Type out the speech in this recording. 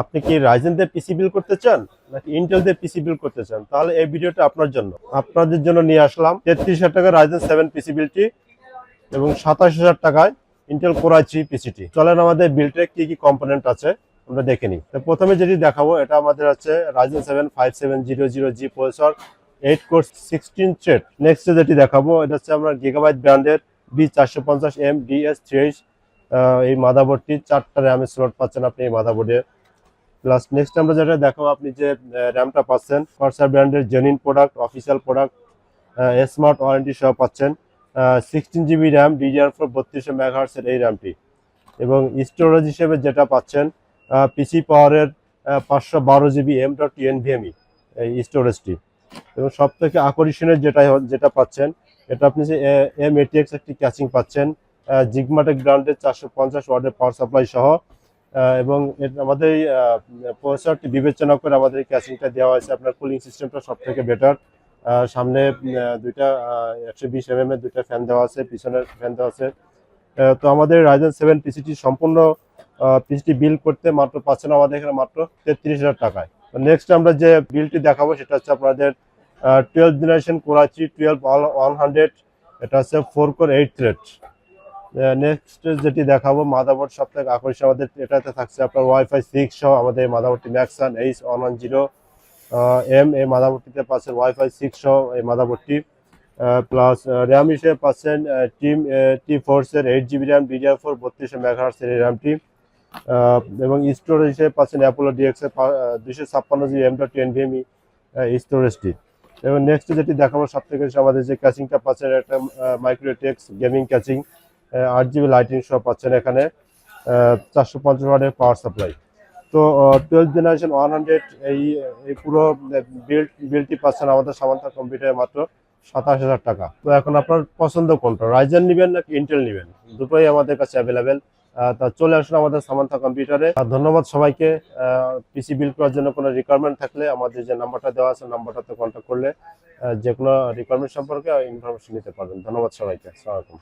আপনি কি রাইজেন পিসি বিল করতে চান নাকি ইন্টেল দিয়ে পিসি বিল করতে চান? তাহলে এই ভিডিওটা আপনার জন্য। আপনাদের জন্য নিয়ে আসলাম তেত্রিশ হাজার টাকা রাইজেন সেভেন পিসি বিলটি এবং সাতাশ হাজার টাকায় ইন্টেল কোরাই থ্রি পিসিটি চলেন আমাদের বিলটে কি কি কম্পোনেন্ট আছে, আমরা দেখে নিই। তো প্রথমে যেটি দেখাবো, এটা আমাদের আছে Ryzen seven five seven zero zero G processor eight cores sixteen thread next যেটি দেখাবো, এটা হচ্ছে আমরা গিগাবাইট ব্র্যান্ডের বি চারশো পঞ্চাশ এম ডিএস থ্রি এই মাদাবোর্ডটি চারটা র্যামের স্লট পাচ্ছেন আপনি এই মাদাবোর্ডে প্লাস নেক্সট আমরা যেটা দেখাবো, আপনি যে র্যামটা পাচ্ছেন কর্সার ব্র্যান্ডের genuine product official product smart warranty সহ পাচ্ছেন। Sixteen GB RAM DDR four বত্রিশশো মেগাহার্সের এই র্যামটি এবং স্টোরেজ হিসেবে যেটা পাচ্ছেন পিসি পাওয়ারের পাঁচশো বারো জিবি এম ডট এনভিএমই এই স্টোরেজটি এবং সব থেকে আকর্ষণীয় যেটা যেটা পাচ্ছেন, এটা আপনি যে এম এটিএক্স একটি ক্যাচিং পাচ্ছেন জিগমাটেক ব্র্যান্ডের চারশো পঞ্চাশ ওয়ার্ডের পাওয়ার সাপ্লাই সহ। এবং আমাদের প্রসেসরটি বিবেচনা করে আমাদের এই ক্যাচিংটা দেওয়া হয়েছে। আপনার কুলিং সিস্টেমটা সব থেকে বেটার সামনে দুইটা একশো বিশ এম এর দুইটা ফ্যান দেওয়া আছে, পিছনের ফ্যান দেওয়া আছে। তো আমাদের রাইজেন সেভেন পিসিটি সম্পূর্ণ পিসিটি বিল করতে মাত্র পাচ্ছেন আমাদের এখানে, মাত্র তেত্রিশ হাজার টাকায়। নেক্সট আমরা যে বিলটি দেখাবো, সেটা হচ্ছে আপনাদের টুয়েলভ জেনারেশন কোরাচি টুয়েলভ ওয়ান হান্ড্রেড এটা হচ্ছে four core eight thread next যেটি দেখাবো মাদাবোর্ড সব থেকে আকর্ষণ আমাদের এটাতে থাকছে আপনার ওয়াইফাই সিক্স সহ আমাদের মাদাবোর্ডটি Maxsun H one one zero M এই মাদাবোর্ডটিতে পাচ্ছেন ওয়াইফাই সিক্স সহ এই মাদাবোর্ডটি প্লাস র্যাম হিসেবে পাচ্ছেন টিম টি ফোর্সের eight GB RAM DDR four বত্রিশশো মেগাহার্সের এই র্যামটি এবং স্টোরেজ হিসেবে পাচ্ছেন অ্যাপোলো ডিএক্সের দুশো ছাপ্পান্ন জিবি এম ডট এনভিএমই স্টোরেজটি এবং নেক্সট যেটি দেখাবো সব থেকে আমাদের যে ক্যাচিংটা পাচ্ছেন একটা মাইক্রোটেক্স গেমিং ক্যাচিং আট জিবি লাইটিং সহ পাচ্ছেন এখানে চারশো পঞ্চাশ ওয়াটের পাওয়ার সাপ্লাই তো টুয়েলভ জেনারেশন ওয়ান হান্ড্রেড এই এই পুরো বিল্ড বিলটি পাচ্ছেন আমাদের সামান্তা কম্পিউটারে মাত্র সাতাশ হাজার টাকা। তো এখন আপনার পছন্দ কোনটা রাইজেন নেবেন নাকি ইন্টেল নেবেন? দুটোই আমাদের কাছে অ্যাভেলেবেল তা চলে আসুন আমাদের সামান্তা কম্পিউটারে আর ধন্যবাদ সবাইকে পিসি বিল করার জন্য কোনো রিকোয়ারমেন্ট থাকলে আমাদের যে নাম্বারটা দেওয়া আছে নাম্বারটাতে কন্ট্যাক্ট করলে যে কোনো রিকোয়ারমেন্ট সম্পর্কে ইনফরমেশন নিতে পারবেন। ধন্যবাদ সবাইকে, আসসালামু আলাইকুম।